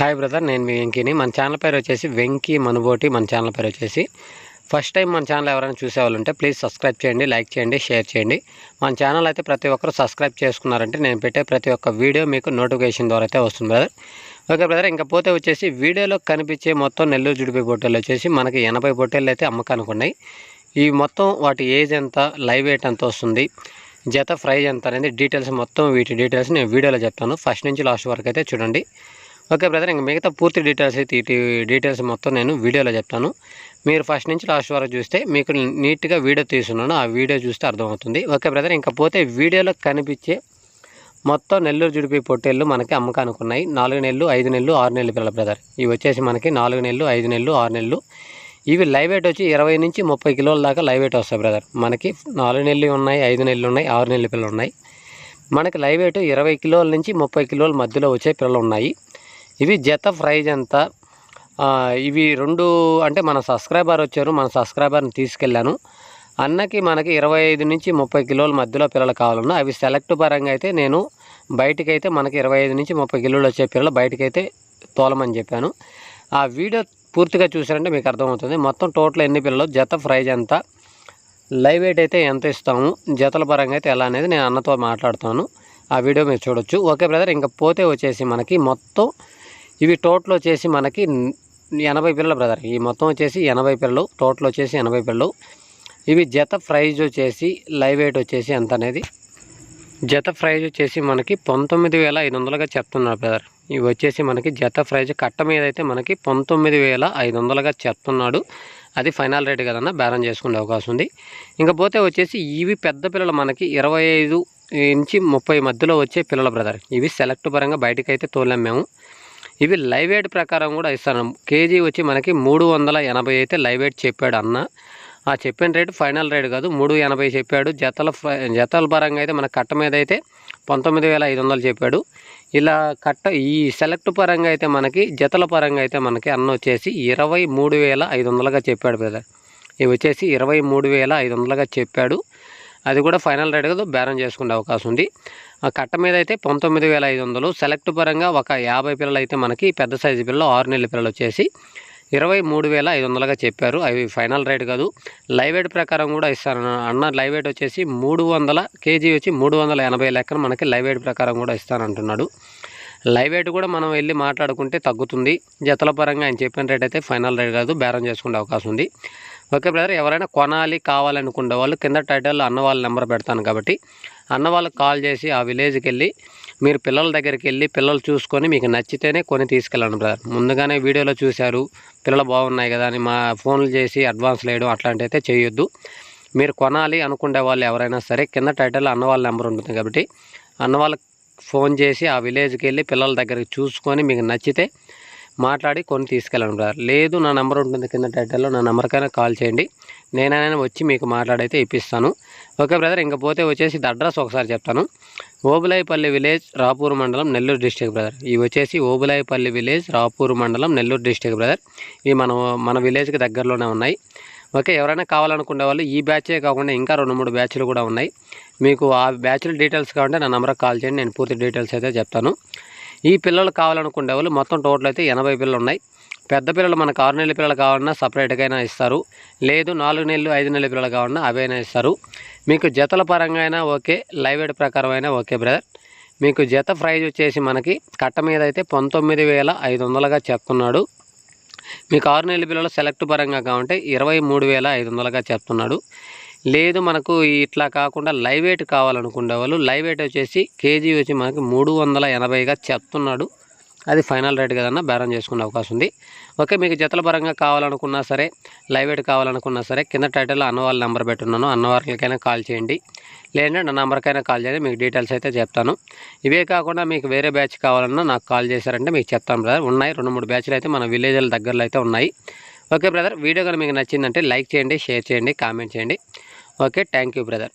Hi brother నేను మీ వెంకీని. మన channel పేరు వచ్చేసి వెంకీ మనుబోటి మన ఛానల్ పేరు వచ్చేసి. ఫస్ట్ టైం మన ఛానల్ ఎవరైనా చూసేవాళ్ళు ఉంటే ప్లీజ్ సబ్స్క్రైబ్ చేయండి లైక్ చేయండి షేర్ చేయండి. మన ఛానల్ అయితే ప్రతి ఒక్కరు సబ్స్క్రైబ్ చేసుకున్నారంటే నేను పెట్టే ప్రతి ఒక్క వీడియో మీకు నోటిఫికేషన్ ద్వారా అయితే వస్తుంది బ్రదర్ ఓకే బ్రదర్ ఇంకా పోతే వచ్చేసి వీడియోలో కనిపించే మొత్తం నెల్లూరు జుడిపి పొట్టేలు వచ్చేసి మనకి ఎనభై పొట్టేళ్ళు అయితే అమ్మకానికి ఉన్నాయి. ఈ మొత్తం వాటి ఏజ్ ఎంత లైవ్ వెయిట్ ఎంత వస్తుంది జత ప్రైజ్ ఎంత అనేది డీటెయిల్స్ మొత్తం వీటి డీటెయిల్స్ నేను వీడియోలో చెప్తాను. ఫస్ట్ నుంచి లాస్ట్ వరకు అయితే చూడండి. ఓకే బ్రదర్ ఇంకా మిగతా పూర్తి డీటెయిల్స్ అయితే ఇటు డీటెయిల్స్ మొత్తం నేను వీడియోలో చెప్తాను. మీరు ఫస్ట్ నుంచి లాస్ట్ వరకు చూస్తే మీకు నీట్గా వీడియో తీసుకున్నాను ఆ వీడియో చూస్తే అర్థమవుతుంది. ఓకే బ్రదర్ ఇంకా పోతే వీడియోలో కనిపించే మొత్తం నెల్లూరు జుడిపి పొట్టేళ్ళు మనకి అమ్మకానికి ఉన్నాయి నాలుగు నెలలు ఐదు నెలలు ఆరు నెలలు పిల్లల బ్రదర్. ఇవి వచ్చేసి మనకి నాలుగు నెలలు ఐదు నెలలు ఆరు నెలలు. ఇవి లైవ్ వెయిట్ వచ్చి ఇరవై నుంచి ముప్పై కిలోల దాకా లైవ్ వెయిట్ వస్తాయి బ్రదర్. మనకి నాలుగు నెలలు ఉన్నాయి ఐదు నెలలు ఉన్నాయి ఆరు నెలల పిల్లలు ఉన్నాయి. మనకి లైవ్ వెయిట్ ఇరవై కిలోల నుంచి ముప్పై కిలోల మధ్యలో వచ్చే పిల్లలు ఉన్నాయి. ఇవి జత ప్రైజ్ ఎంత? ఇవి రెండు అంటే మన సబ్స్క్రైబర్ వచ్చారు మన సబ్స్క్రైబర్ని తీసుకెళ్ళాను. అన్నకి మనకి ఇరవై ఐదు నుంచి ముప్పై కిలోల మధ్యలో పిల్లలు కావాలన్నా అవి సెలెక్ట్ పరంగా అయితే నేను బయటకైతే మనకి ఇరవై ఐదు నుంచి ముప్పై కిలోలు వచ్చే పిల్లలు బయటకైతే తోలమని చెప్పాను. ఆ వీడియో పూర్తిగా చూసారంటే మీకు అర్థమవుతుంది. మొత్తం టోటల్ ఎన్ని పిల్లలు జత ప్రైజ్ ఎంత లైవ్ వెయిట్ అయితే ఎంత ఇస్తాము జతల పరంగా అయితే ఎలా అనేది నేను అన్నతో మాట్లాడుతాను. ఆ వీడియో మీరు చూడొచ్చు. ఓకే బ్రదర్ ఇంకా పోతే వచ్చేసి మనకి మొత్తం ఇవి టోటల్ వచ్చేసి మనకి ఎనభై పిల్లలు బ్రదర్ ఈ మొత్తం వచ్చేసి ఎనభై పిల్లలు. టోటల్ వచ్చేసి ఎనభై పిల్లలు. ఇవి జత ప్రైజ్ వచ్చేసి లైవ్ వెయిట్ వచ్చేసి ఎంత అనేది? జత ప్రైజ్ వచ్చేసి మనకి పంతొమ్మిది వేల ఐదు వందలుగా చెప్తున్నారు బ్రదర్ ఇవి వచ్చేసి మనకి జత ప్రైజ్ కట్ట మీద అయితే మనకి పంతొమ్మిది వేల ఐదు వందలుగా చెప్తున్నాడు. అది ఫైనల్ రేట్ కదన్నా బేరం చేసుకునే అవకాశం ఉంది. ఇంకా పోతే వచ్చేసి ఇవి పెద్ద పిల్లలు మనకి ఇరవై ఐదు నుంచి ముప్పై మధ్యలో వచ్చే పిల్లల బ్రదర్ ఇవి సెలెక్ట్ పరంగా బయటకు అయితే తోలాం మేము. ఇవి లైవ్ వెయిట్ ప్రకారం కూడా ఇస్తాను. కేజీ వచ్చి మనకి మూడు వందల ఎనభై అయితే లైవ్ వెయిట్ చెప్పాడు అన్న. ఆ చెప్పిన రేటు ఫైనల్ రేట్ కాదు మూడు ఎనభై చెప్పాడు. జతల జతల పరంగా అయితే మన కట్ట మీద అయితే పంతొమ్మిది వేల ఐదు వందలు చెప్పాడు. ఇలా కట్ట ఈ సెలెక్ట్ పరంగా అయితే మనకి జతల పరంగా అయితే మనకి అన్న వచ్చేసి ఇరవై మూడు వేల ఐదు వందలుగా చెప్పాడు బ్రదర్. ఇవి వచ్చేసి ఇరవై మూడు వేల ఐదు వందలుగా చెప్పాడు. అది కూడా ఫైనల్ రేట్ కదా బేరం చేసుకునే అవకాశం ఉంది. ఆ కట్ట మీద అయితే పంతొమ్మిది వేల ఐదు వందలు సెలెక్ట్ పరంగా ఒక యాభై పిల్లలు అయితే మనకి పెద్ద సైజు పిల్లలు ఆరు నెలల పిల్లలు వచ్చేసి ఇరవై మూడు వేల ఐదు వందలుగా చెప్పారు. అవి ఫైనల్ రేట్ కాదు. లైవ్ వెయిట్ ప్రకారం కూడా ఇస్తాను అన్న లైవ్ వెయిట్ వచ్చేసి మూడు వందల కేజీ వచ్చి మూడు వందల ఎనభై లెక్కన మనకి లైవ్ వెయిట్ ప్రకారం కూడా ఇస్తానంటున్నాడు. లైవ్ వెయిట్ కూడా మనం వెళ్ళి మాట్లాడుకుంటే తగ్గుతుంది. జతల పరంగా ఆయన చెప్పిన రేట్ అయితే ఫైనల్ రేట్ కాదు. బేరం చేసుకునే అవకాశం ఉంది. ఓకే బ్రదర్ ఎవరైనా కొనాలి కావాలనుకునే వాళ్ళు కింద టైటిల్లో అన్న వాళ్ళ నెంబర్ పెడతాను కాబట్టి అన్న వాళ్ళకి కాల్ చేసి ఆ విలేజ్కి వెళ్ళి మీరు పిల్లల దగ్గరికి వెళ్ళి పిల్లలు చూసుకొని మీకు నచ్చితేనే కొని తీసుకెళ్ళండి బ్రదర్ ముందుగానే వీడియోలో చూశారు పిల్లలు బాగున్నాయి కదా అని మా ఫోన్లు చేసి అడ్వాన్స్ వేయడం అట్లాంటి అయితే చేయొద్దు. మీరు కొనాలి అనుకునే వాళ్ళు ఎవరైనా సరే కింద టైటిల్లో అన్న వాళ్ళ నెంబర్ ఉంటుంది కాబట్టి అన్న వాళ్ళకి ఫోన్ చేసి ఆ విలేజ్కి వెళ్ళి పిల్లల దగ్గరికి చూసుకొని మీకు నచ్చితే మాట్లాడి కొని తీసుకెళ్ళండి బ్రదర్ లేదు నా నెంబర్ ఉంటుంది కింద టైటిల్లో నా నెంబర్కైనా కాల్ చేయండి. నేనైనా వచ్చి మీకు మాట్లాడైతే ఇప్పిస్తాను. ఓకే బ్రదర్ ఇంకా పోతే వచ్చేసి అడ్రస్ ఒకసారి చెప్తాను. ఓబులాయిపల్లి విలేజ్ రాపూర్ మండలం నెల్లూరు డిస్టిక్ బ్రదర్ ఇవి వచ్చేసి ఓబులాయిపల్లి విలేజ్ రాపూర్ మండలం నెల్లూరు డిస్టిక్ బ్రదర్ ఇవి మన మన విలేజ్కి దగ్గరలోనే ఉన్నాయి. ఓకే ఎవరైనా కావాలనుకునే వాళ్ళు ఈ బ్యాచే కాకుండా ఇంకా రెండు మూడు బ్యాచ్లు కూడా ఉన్నాయి. మీకు ఆ బ్యాచ్ల డీటెయిల్స్ కావాలంటే నా నెంబర్కి కాల్ చేయండి. నేను పూర్తి డీటెయిల్స్ అయితే చెప్తాను. ఈ పిల్లలు కావాలనుకునే వాళ్ళు మొత్తం టోటల్ అయితే ఎనభై పిల్లలు ఉన్నాయి. పెద్ద పిల్లలు మనకు ఆరు నెలల పిల్లలు కావాలన్నా సపరేట్గా అయినా ఇస్తారు. లేదు నాలుగు నెలలు ఐదు నెలల పిల్లలు కావాలన్నా అవైనా ఇస్తారు. మీకు జతల పరంగా అయినా ఓకే లైవ్ ఎయిడ్ ప్రకారం అయినా ఓకే బ్రదర్. మీకు జత ప్రైజ్ వచ్చేసి మనకి కట్ట మీద అయితే పంతొమ్మిది వేల ఐదు వందలుగా చెప్తున్నాడు. మీకు ఆరు నెలల పిల్లలు సెలెక్ట్ పరంగా కావంటే ఇరవై మూడు వేల ఐదు వందలుగా చెప్తున్నాడు. లేదు మనకు ఇట్లా కాకుండా లైవ్ వెయిట్ కావాలనుకునే వాళ్ళు లైవ్ వెయిట్ వచ్చేసి కేజీ వచ్చి మనకి మూడు వందల ఎనభైగా చెప్తున్నాడు. అది ఫైనల్ రేట్ కదన్నా బేరం చేసుకునే అవకాశం ఉంది. ఓకే మీకు జతల పరంగా కావాలనుకున్నా సరే లైవ్ వెయిట్ కావాలనుకున్నా సరే కింద టైటిల్లో అన్నవాళ్ళ నెంబర్ పెట్టున్నాను. అన్నవాళ్ళకైనా కాల్ చేయండి. లేదంటే నా నెంబర్కైనా కాల్ చేయండి మీకు డీటెయిల్స్ అయితే చెప్తాను. ఇవే కాకుండా మీకు వేరే బ్యాచ్ కావాలన్నా నాకు కాల్ చేశారంటే మీకు చెప్తాను బ్రదర్. ఉన్నాయి రెండు మూడు బ్యాచ్లు అయితే మన విలేజ్ల దగ్గరలో అయితే ఉన్నాయి. Okay brother. వీడియో కానీ మీకు నచ్చిందంటే లైక్ చేయండి షేర్ చేయండి కామెంట్ చేయండి. Okay thank you brother